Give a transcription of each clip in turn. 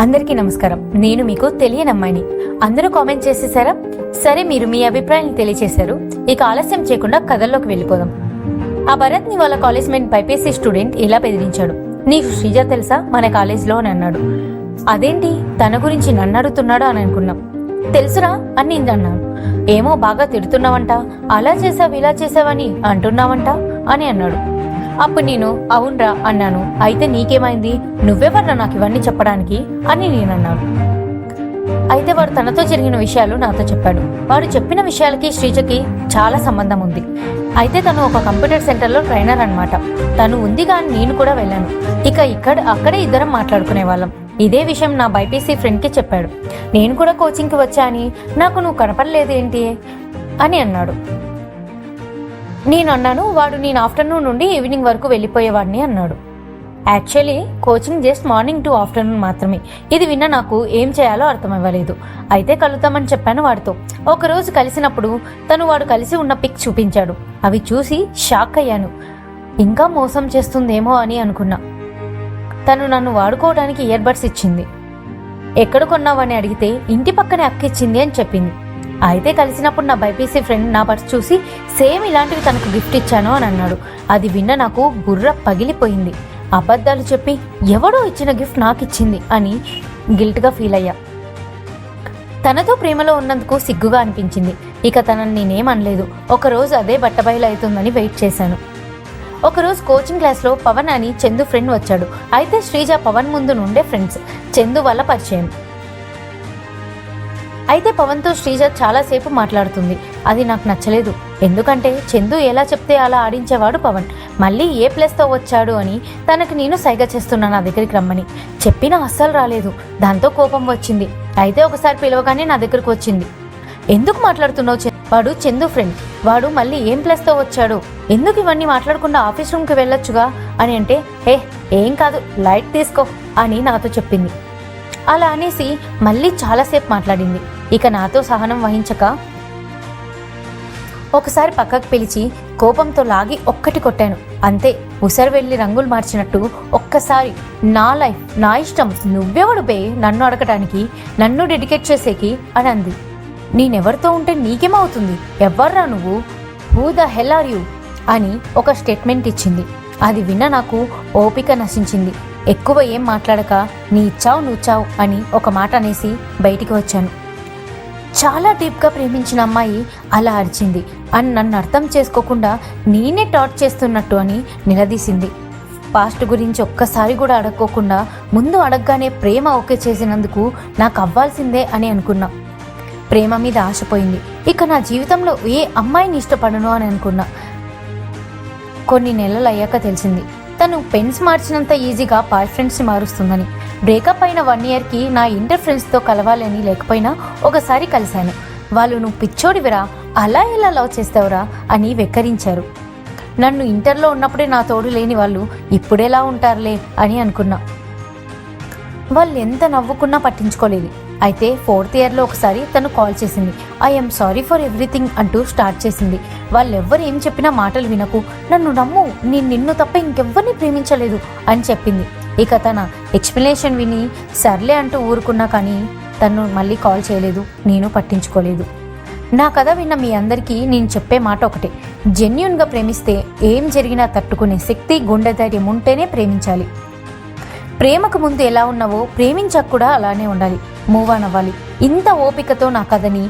అందరికీ నమస్కారం. నేను మీకు తెలియని అమ్మాయిని. అందరూ కామెంట్ చేసేసారా? సరే మీరు మీ అభిప్రాయాన్ని తెలియచేశారు. ఇక ఆలస్యం చేయకుండా కథల్లోకి వెళ్ళిపోదాం. ఆ భరత్ని వాళ్ళ కాలేజ్ మేట్ బైపీసీ స్టూడెంట్ ఇలా బెదిరించాడు. నీకు శ్రీజ తెలుసా? మన కాలేజ్లో అని అన్నాడు. అదేంటి? తన గురించి నన్ను అడుగుతున్నాడు అని అనుకున్నాం. తెలుసురా అని నేను అన్నాను. ఏమో బాగా తిడుతున్నావంట. అలా చేసావు ఇలా చేసావని అంటున్నావంట అని అన్నాడు. అప్పుడు నేను అవునరా అన్నాను. అయితే నీకేమైంది? నువ్వెవర్రా నాకు ఇవన్నీ చెప్పడానికి? అని నేను అన్నాను అయితే వాడు తనతో జరిగిన విషయాలు నాతో చెప్పాడు. వాడు చెప్పిన విషయాలకి శ్రీజకి చాలా సంబంధం ఉంది. అయితే తను ఒక కంప్యూటర్ సెంటర్లో ట్రైనర్ అనమాట తను ఉంది కానీ నేను కూడా వెళ్ళాను. ఇక ఇక్కడ అక్కడే ఇద్దరం మాట్లాడుకునే వాళ్ళం. ఇదే విషయం నా బైపీసీ ఫ్రెండ్కి చెప్పాడు. నేను కూడా కోచింగ్కి వచ్చా అని నాకు నువ్వు కనపడలేదు ఏంటి అని అన్నాడు. నేను అన్నాను వాడు నేను ఆఫ్టర్నూన్ నుండి ఈవినింగ్ వరకు వెళ్ళిపోయేవాడిని అన్నాడు. Actually coaching just morning to afternoon మాత్రమే. ఇది విన్న నాకు ఏం చేయాలో అర్థమవ్వలేదు. అయితే కలుద్దామని చెప్పాను వాడితో. ఒకరోజు కలిసినప్పుడు తను వాడు కలిసి ఉన్న పిక్ చూపించాడు. అవి చూసి షాక్ అయ్యాను. ఇంకా మోసం చేస్తుందేమో అని అనుకున్నా. తను నన్ను వాడుకోవడానికి ఇయర్బడ్స్ ఇచ్చింది. ఎక్కడ కొన్నావని అడిగితే ఇంటి పక్కనే అక్కిచ్చింది అని చెప్పింది. అయితే కలిసినప్పుడు నా బైపీసీ ఫ్రెండ్ నా పర్స్ చూసి సేమ్ ఇలాంటివి తనకు గిఫ్ట్ ఇచ్చాను అని అన్నాడు. అది విన్న నాకు బుర్ర పగిలిపోయింది. అబద్ధాలు చెప్పి ఎవడో ఇచ్చిన గిఫ్ట్ నాకు ఇచ్చింది అని గిల్ట్గా ఫీల్ అయ్యా. తనతో ప్రేమలో ఉన్నందుకు సిగ్గుగా అనిపించింది. ఇక తనని నేనేమనలేదు. ఒకరోజు అదే బట్టబయలు అవుతుందని వెయిట్ చేశాను. ఒకరోజు కోచింగ్ క్లాస్లో పవన్ అని చందు ఫ్రెండ్ వచ్చాడు. అయితే శ్రీజ పవన్ ముందు నుండే ఫ్రెండ్స్. చందు వల్ల పరిచయం. అయితే పవన్తో శ్రీజ చాలాసేపు మాట్లాడుతుంది. అది నాకు నచ్చలేదు. ఎందుకంటే చందు ఎలా చెప్తే అలా ఆడించేవాడు పవన్. మళ్ళీ ఏ ప్లస్తో వచ్చాడు అని తనకు నేను సైగ చేస్తున్నా నా దగ్గరికి రమ్మని. చెప్పినా అస్సలు రాలేదు. దాంతో కోపం వచ్చింది. అయితే ఒకసారి పిలవగానే నా దగ్గరకు వచ్చింది. ఎందుకు మాట్లాడుతున్నావు వాడు చందు ఫ్రెండ్ వాడు మళ్ళీ ఏం ప్లస్తో వచ్చాడు? ఎందుకు ఇవన్నీ మాట్లాడకుండా ఆఫీస్ రూమ్కి వెళ్ళొచ్చుగా? అని అంటే హే ఏం కాదు. లైట్ తీసుకో అని నాతో చెప్పింది. అలా అనేసి మళ్ళీ చాలాసేపు మాట్లాడింది. ఇక నాతో సహనం వహించక. ఒకసారి పక్కకు పిలిచి కోపంతో లాగి ఒక్కటి కొట్టాను. అంతే ఉసరు వెళ్ళి రంగులు మార్చినట్టు ఒక్కసారి నా లైఫ్ నా ఇష్టం నువ్వెవడు బే నన్ను అడగటానికి నన్ను డెడికేట్ చేసేకి అని అంది. నేనెవరితో ఉంటే నీకేమవుతుంది? ఎవర్రా నువ్వు? Who the hell are you అని ఒక స్టేట్మెంట్ ఇచ్చింది. అది విన్న నాకు ఓపిక నశించింది. ఎక్కువ ఏం మాట్లాడక నీ ఇచ్చావు నువ్వు చావు అని ఒక మాట అనేసి బయటికి వచ్చాను. చాలా డీప్గా ప్రేమించిన అమ్మాయి అలా అరిచింది. అని నన్ను అర్థం చేసుకోకుండా నేనే టార్ట్ చేస్తున్నట్టు అని నిలదీసింది. పాస్ట్ గురించి ఒక్కసారి కూడా అడక్కోకుండా ముందు అడగగానే ప్రేమ ఓకే చేసినందుకు నాకు అవ్వాల్సిందే అని అనుకున్నా. ప్రేమ మీద ఆశపోయింది ఇక నా జీవితంలో ఏ అమ్మాయిని ఇష్టపడను అని అనుకున్నా. కొన్ని నెలలు అయ్యాక తెలిసింది. తను పెన్స్ మార్చినంత ఈజీగా బాయ్ ఫ్రెండ్స్ని మారుస్తుందని. బ్రేకప్ అయిన వన్ ఇయర్కి నా ఇంటర్ ఫ్రెండ్స్తో కలవాలని లేకపోయినా ఒకసారి కలిశాను. వాళ్ళు నువ్వు పిచ్చోడివిరా అలా ఎలా లవ్ చేస్తావురా? అని వెక్కరించారు. నన్ను ఇంటర్లో ఉన్నప్పుడే నా తోడు లేని వాళ్ళు ఇప్పుడెలా ఉంటారులే? అని అనుకున్నా. వాళ్ళు ఎంత నవ్వుకున్నా పట్టించుకోలేదు. అయితే ఫోర్త్ ఇయర్లో ఒకసారి తను కాల్ చేసింది. ఐఎమ్ సారీ ఫర్ ఎవ్రీథింగ్ అంటూ స్టార్ట్ చేసింది. వాళ్ళెవ్వరు ఏం చెప్పినా మాటలు వినకు. నన్ను నమ్ము నేను నిన్ను తప్ప ఇంకెవ్వరిని ప్రేమించలేదు అని చెప్పింది. ఇక తన ఎక్స్ప్లెనేషన్ విని సర్లే అంటూ ఊరుకున్నా కానీ తను మళ్ళీ కాల్ చేయలేదు నేను పట్టించుకోలేదు. నా కథ విన్న మీ అందరికీ నేను చెప్పే మాట ఒకటే. జెన్యున్గా ప్రేమిస్తే ఏం జరిగినా తట్టుకునే శక్తి గుండె ధైర్యం ఉంటేనే ప్రేమించాలి. ప్రేమకు ముందు ఎలా ఉన్నావో ప్రేమించక కూడా అలానే ఉండాలి. మూవ్ ఆన్ అవ్వాలి. ఇంత ఓపికతో నా కథని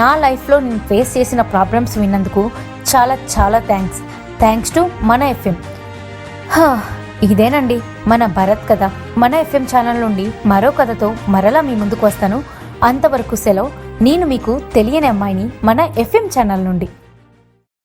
నా లైఫ్లో నేను ఫేస్ చేసిన ప్రాబ్లమ్స్ విన్నందుకు చాలా చాలా థ్యాంక్స్ థ్యాంక్స్ టు మన ఎఫ్ఎం ఇదేనండి మన భరత్ కథ. మన ఎఫ్ఎం ఛానల్ నుండి మరో కథతో మరలా మీ ముందుకు వస్తాను. అంతవరకు సెలవు. నేను మీకు తెలియని అమ్మాయిని మన ఎఫ్ఎం ఛానల్ నుండి.